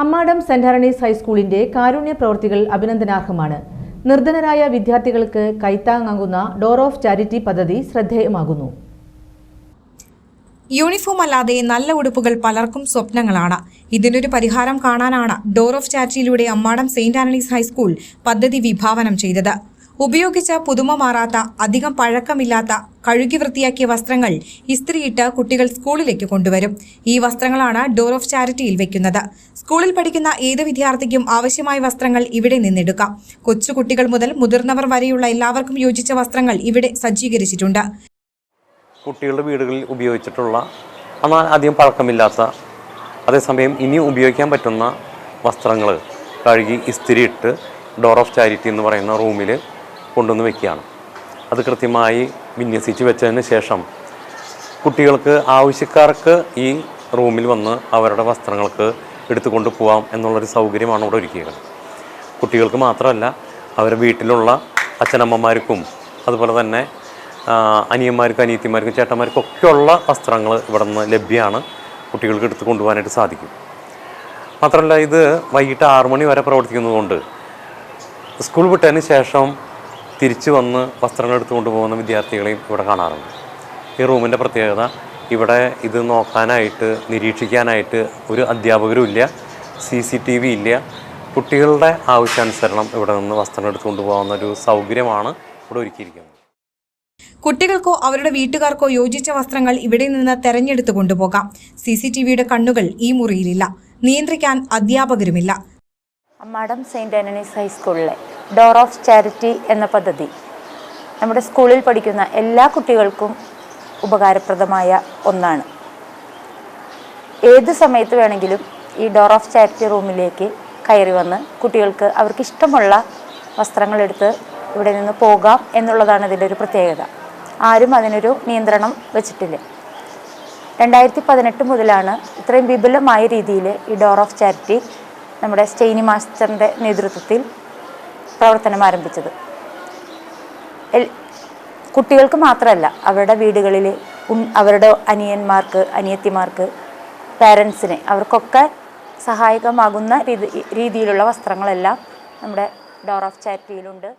Ammadam saint ഹെറണീസ് ഹൈസ്കൂളിന്റെ കാരുണ്യ പ്രവൃത്തികൾ അഭിനന്ദനാർഹമാണ്. നിർധനരായ വിദ്യാർത്ഥികൾക്ക് കൈത്താങ്ങാകുന്ന ഡോർ ഓഫ് ചാരിറ്റി പദ്ധതി ശ്രദ്ധേയമാകുന്നു. യൂണിഫോം അല്ലാതെ നല്ല ഉടുപ്പുകൾ പലർക്കും സ്വപ്നങ്ങളാണ്. ഇതിനൊരു പരിഹാരം കാണാനാണ് door of ചാരിറ്റിയിലൂടെ Ammadam saint Antony's high school പദ്ധതി വിഭാവനം ചെയ്തത്. ഉപയോഗിച്ച പുതുമ മാറാത്ത അധികം പഴക്കമില്ലാത്ത കഴുകി വൃത്തിയാക്കിയ വസ്ത്രങ്ങൾ ഇസ്ത്രിയിട്ട് കുട്ടികൾ സ്കൂളിലേക്ക് കൊണ്ടുവരും. ഈ വസ്ത്രങ്ങളാണ് ഡോർ ഓഫ് ചാരിറ്റിയിൽ വെക്കുന്നത്. സ്കൂളിൽ പഠിക്കുന്ന ഏത് വിദ്യാർത്ഥിക്കും ആവശ്യമായ വസ്ത്രങ്ങൾ ഇവിടെ നിന്നെടുക്കാം. കൊച്ചുകുട്ടികൾ മുതൽ മുതിർന്നവർ വരെയുള്ള എല്ലാവർക്കും യോജിച്ച വസ്ത്രങ്ങൾ ഇവിടെ സജ്ജീകരിച്ചിട്ടുണ്ട്. കുട്ടികളുടെ വീടുകളിൽ ഉപയോഗിച്ചിട്ടുള്ള എന്നാൽ അധികം പഴക്കമില്ലാത്ത അതേസമയം ഇനി ഉപയോഗിക്കാൻ പറ്റുന്ന വസ്ത്രങ്ങൾ കഴുകി ഇസ്തിരിയിട്ട് ഡോർ ഓഫ് ചാരിറ്റി എന്ന് പറയുന്ന റൂമിൽ കൊണ്ടുവന്ന് വെക്കുകയാണ്. അത് കൃത്യമായി വിന്യസിച്ച് വെച്ചതിന് ശേഷം കുട്ടികൾക്ക് ആവശ്യക്കാർക്ക് ഈ റൂമിൽ വന്ന് അവരുടെ വസ്ത്രങ്ങൾക്ക് എടുത്തുകൊണ്ട് പോകാം എന്നുള്ളൊരു സൗകര്യമാണ് ഇവിടെ ഒരുക്കിയത് കുട്ടികൾക്ക് മാത്രമല്ല അവരുടെ വീട്ടിലുള്ള അച്ഛനമ്മമാർക്കും അതുപോലെ തന്നെ അനിയന്മാർക്കും അനിയത്തിമാർക്കും ചേട്ടന്മാർക്കും ഒക്കെയുള്ള വസ്ത്രങ്ങൾ ഇവിടെ നിന്ന് ലഭ്യമാണ് കുട്ടികൾക്ക് എടുത്തു കൊണ്ടുപോകാനായിട്ട് സാധിക്കും. മാത്രമല്ല ഇത് വൈകിട്ട് ആറു മണി വരെ പ്രവർത്തിക്കുന്നതുകൊണ്ട് സ്കൂൾ വിട്ടതിന് ശേഷം തിരിച്ചു വന്ന് വസ്ത്രങ്ങൾ എടുത്തുകൊണ്ട് പോകുന്ന വിദ്യാർത്ഥികളെയും ഇവിടെ കാണാറുണ്ട്. ഈ റൂമിന്റെ പ്രത്യേകത ഇവിടെ ഇത് നോക്കാനായിട്ട് നിരീക്ഷിക്കാനായിട്ട് ഒരു അധ്യാപകരും ഇല്ല സി സി ടി വി ഇല്ല. കുട്ടികളുടെ ആവശ്യാനുസരണം ഇവിടെ നിന്ന് വസ്ത്രം എടുത്തുകൊണ്ട് കൊണ്ടുപോകാവുന്ന ഒരു സൗകര്യമാണ് ഇവിടെ ഒരുക്കിയിരിക്കുന്നത്. കുട്ടികൾക്കോ അവരുടെ വീട്ടുകാർക്കോ യോജിച്ച വസ്ത്രങ്ങൾ ഇവിടെ നിന്ന് തെരഞ്ഞെടുത്ത് കൊണ്ടുപോകാം. സി സി ടി വിയുടെ കണ്ണുകൾ ഈ മുറിയിലില്ല. നിയന്ത്രിക്കാൻ അധ്യാപകരുമില്ല. മാഡം സെയിന്റ് ആനണീസ് ഹൈസ്കൂളിലെ ഡോർ ഓഫ് ചാരിറ്റി എന്ന പദ്ധതി. നമ്മുടെ സ്കൂളിൽ പഠിക്കുന്ന എല്ലാ കുട്ടികൾക്കും ഉപകാരപ്രദമായ ഒന്നാണ്. ഏത് സമയത്ത് വേണമെങ്കിലും ഈ ഡോർ ഓഫ് ചാരിറ്റി റൂമിലേക്ക് കയറി വന്ന് കുട്ടികൾക്ക് അവർക്ക് ഇഷ്ടമുള്ള വസ്ത്രങ്ങളെടുത്ത് ഇവിടെ നിന്ന് പോകാം എന്നുള്ളതാണ് ഇതിന്റെ ഒരു പ്രത്യേകത. ആരും അതിനൊരു നിയന്ത്രണം വെച്ചിട്ടില്ല. രണ്ടായിരത്തി പതിനെട്ട് മുതലാണ് ഇത്രയും വിപുലമായ രീതിയിൽ ഈ ഡോർ ഓഫ് ചാരിറ്റി നമ്മുടെ സ്റ്റെയിനി മാസ്റ്ററിന്റെ നേതൃത്വത്തിൽ പ്രവർത്തനം ആരംഭിച്ചത്. കുട്ടികൾക്ക് മാത്രമല്ല അവരുടെ വീടുകളിൽ അവരുടെ അനിയന്മാർക്ക് അനിയത്തിമാർക്ക് പാരൻസിന് അവർക്കൊക്കെ സഹായകമാകുന്ന രീതി രീതിയിലുള്ള വസ്ത്രങ്ങളെല്ലാം നമ്മുടെ ഡോർ ഓഫ് ചാരിറ്റിയിലുണ്ട്.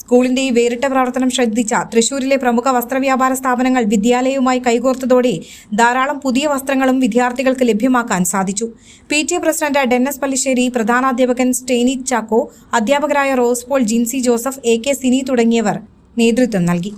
സ്കൂളിന്റെ ഈ വേറിട്ട പ്രവർത്തനം ശ്രദ്ധിച്ച തൃശൂരിലെ പ്രമുഖ വസ്ത്രവ്യാപാര സ്ഥാപനങ്ങൾ വിദ്യാലയവുമായി കൈകോർത്തതോടെ ധാരാളം പുതിയ വസ്ത്രങ്ങളും വിദ്യാർത്ഥികൾക്ക് ലഭ്യമാക്കാൻ സാധിച്ചു. P T A president Dennis Pallissery പ്രധാനാധ്യാപകൻ Steny Chacko അധ്യാപകരായ Rose Paul Jincy Joseph A K Sini തുടങ്ങിയവർ നേതൃത്വം നൽകി.